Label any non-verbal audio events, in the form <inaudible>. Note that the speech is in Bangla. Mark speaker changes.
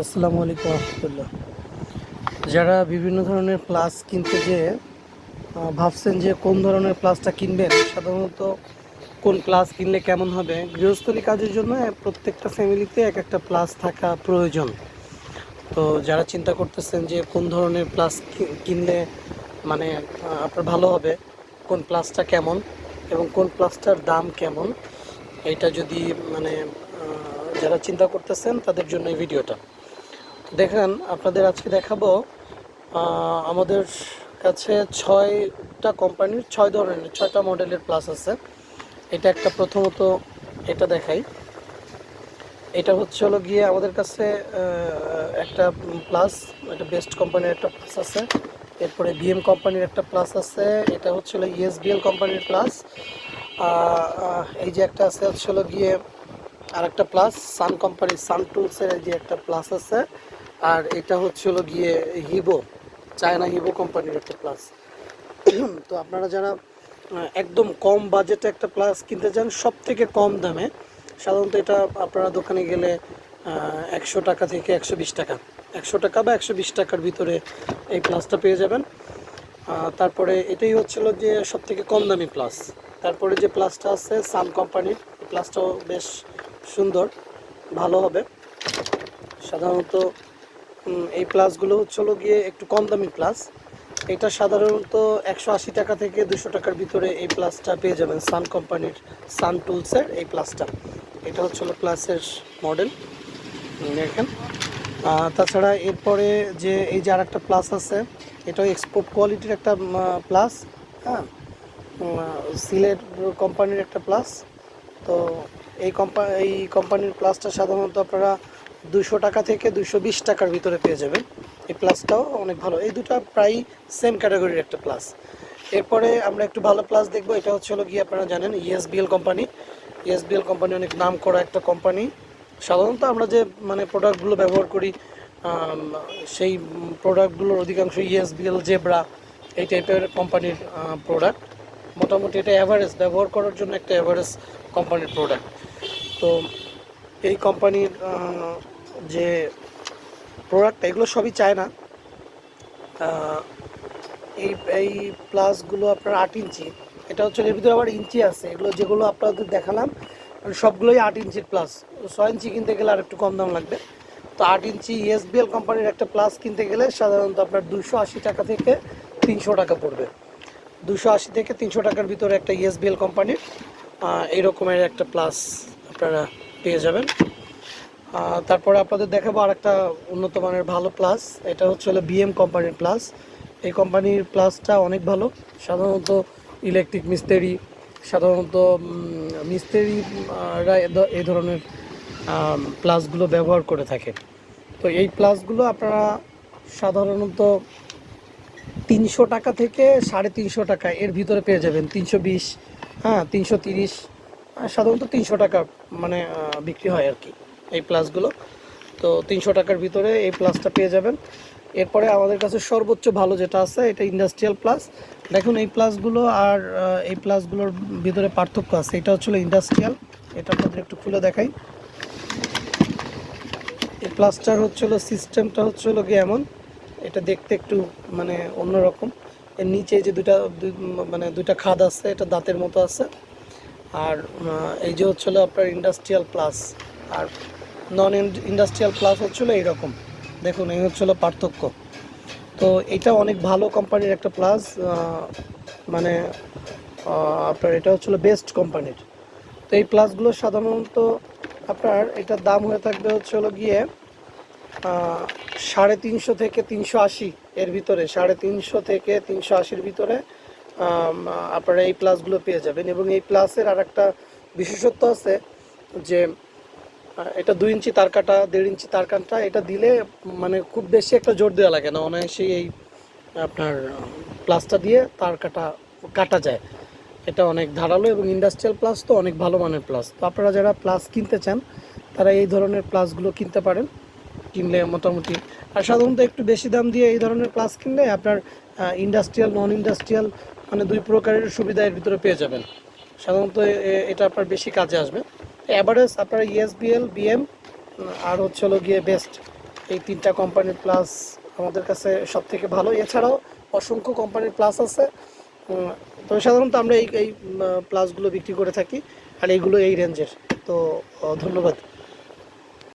Speaker 1: আসসালামু আলাইকুম রহমতুল্লাহ। যারা বিভিন্ন ধরনের প্লাস কিনতে আহ, ভাবছেন যে কোন ধরনের প্লাসটা কিনবেন সাধারণত কোন প্লাস কিনলে কেমন হবে? গৃহস্থলী কাজের জন্য প্রত্যেকটা ফ্যামিলিতে এক একটা প্লাস থাকা প্রয়োজন। তো যারা চিন্তা করতেছেন যে কোন ধরনের প্লাস কিনলে মানে আপনার ভালো হবে কোন প্লাসটা কেমন এবং কোন প্লাসটার দাম কেমন এটা যদি মানে যারা চিন্তা করতেছেন তাদের জন্য এই ভিডিওটা। দেখেন, আপনাদের আজকে দেখাবো আমাদের কাছে ছয়টা কোম্পানির ছয় ধরনের, ছয়টা মডেলের প্লাস আছে। এটা একটা প্রথমত এটা দেখাই। এটা হচ্ছে হলো গিয়ে আমাদের কাছে একটা প্লাস এটা বেস্ট কোম্পানির একটা প্লাস আছে। এরপরে বিএম কোম্পানির একটা প্লাস আছে। এটা হচ্ছে হলো ইএসবিএল কোম্পানির প্লাস এই যে একটা আছে, হচ্ছে হলো গিয়ে আর একটা প্লাস সান কোম্পানির সান টুলসের যে একটা প্লাস আছে। আর এটা হচ্ছে হলো গিয়ে হিবো চায়না হিবো কোম্পানির একটা প্লাস <clears throat> তো আপনারা যারা একদম কম বাজেটে একটা প্লাস কিনতে চান সব থেকে কম দামে, সাধারণত এটা আপনারা দোকানে গেলে একশো টাকা থেকে একশো বিশ টাকা, একশো টাকা বা একশো বিশ টাকার ভিতরে এই প্লাসটা পেয়ে যাবেন। তারপরে এটাই হচ্ছিল যে সব থেকে কম দামি প্লাস তারপরে যে প্লাসটা আছে সান কোম্পানির প্লাসটাও বেশ সুন্দর, ভালো হবে। সাধারণত এই প্লাসগুলো হচ্ছিল গিয়ে একটু কম দামি প্লাস। এটা সাধারণত একশো আশি টাকা থেকে দুশো টাকার ভিতরে এই প্লাসটা পেয়ে যাবেন সান কোম্পানির সান টুলসের এই প্লাসটা। এটা হচ্ছিল প্লাসের মডেল। দেখেন। তাছাড়া এরপরে যে এই যে আর একটা প্লাস আছে, এটাও এক্সপোর্ট কোয়ালিটির একটা প্লাস হ্যাঁ? সিলেট কোম্পানির একটা প্লাস। তো এই কোম্পানি এই কোম্পানির প্লাসটা সাধারণত আপনারা দুশো টাকা থেকে দুশো বিশ টাকার ভিতরে পেয়ে যাবেন। এই প্লাসটাও অনেক ভালো। এই দুটো প্রায় সেম ক্যাটাগরির একটা প্লাস এরপরে আমরা একটু ভালো প্লাস দেখব। এটা হচ্ছে হলো গিয়ে আপনারা জানেন E ESBL company ESBL company অনেক নাম করা একটা কোম্পানি সাধারণত আমরা যে মানে প্রোডাক্টগুলো ব্যবহার করি সেই প্রোডাক্টগুলোর অধিকাংশ E ইএসবিএল জেব্রা এই টাইপের কোম্পানির প্রোডাক্ট মোটামুটি এটা অ্যাভারেজ ব্যবহার করার জন্য একটা অ্যাভারেজ কোম্পানির প্রোডাক্ট তো এই কোম্পানির যে প্রোডাক্ট এগুলো সবই চায় না। এই এই প্লাসগুলো আপনার আট ইঞ্চি। এটা হচ্ছে এর ভিতরে আবার ইঞ্চি আছে। এগুলো যেগুলো আপনাদের দেখালাম মানে সবগুলোই আট ইঞ্চির প্লাস ছয় ইঞ্চি কিনতে গেলে আর একটু কম দাম লাগবে। তো আট ইঞ্চি ইএসবিএল কোম্পানির একটা প্লাস কিনতে গেলে সাধারণত আপনার দুশো আশি টাকা থেকে তিনশো টাকা পড়বে। দুশো আশি থেকে তিনশো টাকার ভিতরে একটা ইএসবিএল কোম্পানির এই রকমের একটা প্লাস আপনারা পেয়ে যাবেন। তারপরে আপনাদের দেখাবো আর একটা উন্নত মানের ভালো প্লাস। এটা হচ্ছে হলো বিএম কোম্পানির প্লাস। এই কোম্পানির প্লাসটা অনেক ভালো। সাধারণত ইলেকট্রিক মিস্ত্রি, সাধারণত মিস্ত্রিরা এই ধরনের প্লাসগুলো ব্যবহার করে থাকে। তো এই প্লাসগুলো আপনারা সাধারণত তিনশো টাকা থেকে সাড়ে তিনশো টাকা এর ভিতরে পেয়ে যাবেন। তিনশো বিশ হ্যাঁ তিনশো তিরিশ সাধারণত তিনশো টাকা মানে বিক্রি হয় আর কি এই প্লাসগুলো। তো তিনশো টাকার ভিতরে এই প্লাসটা পেয়ে যাবেন। এরপরে আমাদের কাছে সর্বোচ্চ ভালো যেটা আছে, এটা ইন্ডাস্ট্রিয়াল প্লাস দেখুন, এই প্লাসগুলো আর এই প্লাসগুলোর ভিতরে পার্থক্য আছে। এটা হচ্ছিল ইন্ডাস্ট্রিয়াল এটা আপনাদের একটু খুলে দেখাই। এই প্লাসটার হচ্ছিল সিস্টেমটা হচ্ছিল কি এমন? এটা দেখতে একটু মানে অন্যরকম। এর নিচে যে দুটা মানে দুইটা খাদ আছে, এটা দাঁতের মতো আছে। আর এই যে হচ্ছিল আপনার ইন্ডাস্ট্রিয়াল প্লাস আর নন ইন্ডাস্ট্রিয়াল প্লাস হচ্ছিল এইরকম। দেখুন, এই হচ্ছিল পার্থক্য। তো এটা অনেক ভালো কোম্পানির একটা প্লাস মানে আপনার এটা হচ্ছিল বেস্ট কোম্পানির তো এই প্লাসগুলো সাধারণত আপনার এটার দাম হয়ে থাকবে হচ্ছে গিয়ে সাড়ে তিনশো থেকে তিনশো আশি এর ভিতরে, সাড়ে তিনশো থেকে তিনশো আশির ভিতরে আপনারা এই প্লাসগুলো পেয়ে যাবেন এবং এই প্লাসের আর একটা বিশেষত্ব আছে যে এটা দুই ইঞ্চি তার কাটা, দেড় ইঞ্চি তার কাটা, এটা দিলে মানে খুব বেশি একটা জোর দেওয়া লাগে না। অনায়াসেই এই, আপনার প্লাসটা দিয়ে তার কাটা কাটা যায়। এটা অনেক ধারালো এবং ইন্ডাস্ট্রিয়াল প্লাস তো অনেক ভালো মানের প্লাস তো আপনারা যারা প্লাস কিনতে চান, তারা এই ধরনের প্লাসগুলো কিনতে পারেন। কিনলে মোটামুটি, আর সাধারণত একটু বেশি দাম দিয়ে এই ধরনের প্লাস কিনলে আপনার ইন্ডাস্ট্রিয়াল নন ইন্ডাস্ট্রিয়াল মানে দুই প্রকারের সুবিধা এর ভিতরে পেয়ে যাবেন। সাধারণত এটা আপনার বেশি কাজে আসবে। অ্যাভারেজ আপনার ইএসবিএল বিএম আর হচ্ছে হলো গিয়ে বেস্ট এই তিনটা কোম্পানির প্লাস আমাদের কাছে সব থেকে ভালো। এছাড়াও অসংখ্য কোম্পানির প্লাস আছে। তবে সাধারণত আমরা এই এই প্লাসগুলো বিক্রি করে থাকি, আর এইগুলো এই রেঞ্জের তো, ধন্যবাদ।